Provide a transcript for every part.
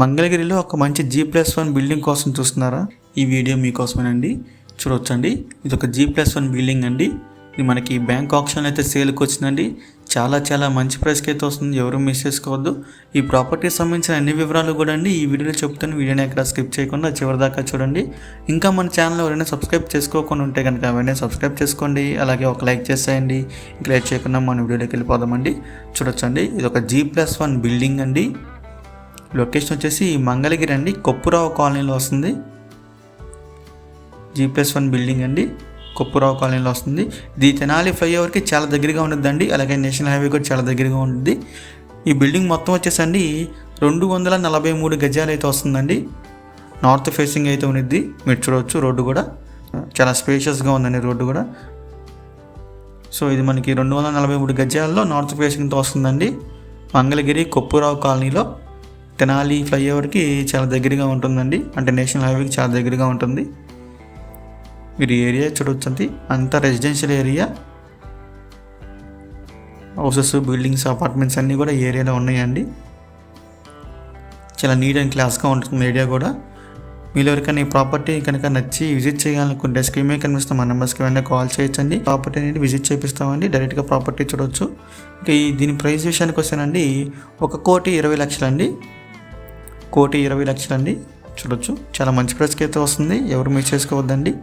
మంగళగిరిలో ఒక మంచి జీ ప్లస్ వన్ బిల్డింగ్ కోసం చూస్తున్నారా? ఈ వీడియో మీకోసమేనండి. చూడొచ్చండి. ఇది ఒక జీ ప్లస్ వన్ బిల్డింగ్ అండి. ఇది మనకి బ్యాంక్ ఆప్షన్ అయితే సేల్కి వచ్చిందండి. చాలా చాలా మంచి ప్రైస్కి అయితే వస్తుంది. ఎవరు మిస్ చేసుకోవద్దు. ఈ ప్రాపర్టీకి సంబంధించిన అన్ని వివరాలు కూడా అండి ఈ వీడియోలో చెప్తాను. వీడియోని ఎక్కడ స్కిప్ చేయకుండా చివరి దాకా చూడండి. ఇంకా మన ఛానల్ ఎవరైనా సబ్స్క్రైబ్ చేసుకోకుండా ఉంటే కనుక వెంటనే సబ్స్క్రైబ్ చేసుకోండి. అలాగే ఒక లైక్ చేసేయండి. ఇంకా లైక్ చేయకుండా మన వీడియోలోకి వెళ్ళిపోదామండి. చూడొచ్చండి. ఇది ఒక జీ ప్లస్ వన్ బిల్డింగ్ అండి. లొకేషన్ వచ్చేసి మంగళగిరి అండి. కొప్పురావు కాలనీలో వస్తుంది. జీ ప్లస్ వన్ బిల్డింగ్ అండి. కొప్పురావు కాలనీలో వస్తుంది. ఇది తెనాలి ఫ్లైఓవర్కి చాలా దగ్గరగా ఉంటుందండి. అలాగే నేషనల్ హైవే కూడా చాలా దగ్గరగా ఉంటుంది. ఈ బిల్డింగ్ మొత్తం వచ్చేసండి రెండు వందల నలభై మూడు గజాలు అయితే వస్తుందండి. నార్త్ ఫేసింగ్ అయితే ఉండిద్ది మీరు చూడవచ్చు రోడ్డు కూడా. చాలా స్పేషియస్గా ఉందండి రోడ్డు కూడా. సో ఇది మనకి రెండు వందల నలభై మూడు గజాల్లో నార్త్ ఫేసింగ్తో వస్తుందండి. మంగళగిరి కొప్పురావు కాలనీలో తెనాలి ఫ్లైఓవర్కి చాలా దగ్గరగా ఉంటుందండి. అంటే నేషనల్ హైవేకి చాలా దగ్గరగా ఉంటుంది. మీరు ఏరియా చూడవచ్చండి అంతా residential area. Houses buildings apartments అన్నీ కూడా ఏరియాలో ఉన్నాయండి. చాలా నీట్ అండ్ క్లాస్గా ఉంటుంది ఏరియా కూడా. మీరు ఎవరికైనా ఈ ప్రాపర్టీ కనుక నచ్చి విజిట్ చేయాలనుకుంటే స్క్రీన్ మీద మా నెంబర్స్కి వెంటనే కాల్ చేయొచ్చండి. ప్రాపర్టీ అనేది విజిట్ చేపిస్తామండి. డైరెక్ట్గా ప్రాపర్టీ చూడవచ్చు ఇంకా ఈ దీని ప్రైస్ విషయానికి వస్తేనండి ఒక కోటి ఇరవై లక్షలండి. కోటి ఇరవై లక్షలండి. చూడొచ్చు. చాలా మంచి ప్రైస్కి అయితే వస్తుంది. ఎవరు మిస్ చేసుకోవద్దండి.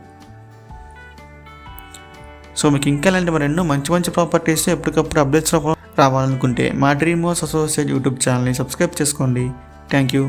సో మీకు ఇంకా ఇలాంటి మరి ఎన్నో మంచి మంచి ప్రాపర్టీస్ ఎప్పటికప్పుడు అప్డేట్స్ రావాలనుకుంటే మా డ్రీమ్ హౌస్ అసోసియేట్ యూట్యూబ్ ఛానల్ని సబ్స్క్రైబ్ చేసుకోండి. Thank you.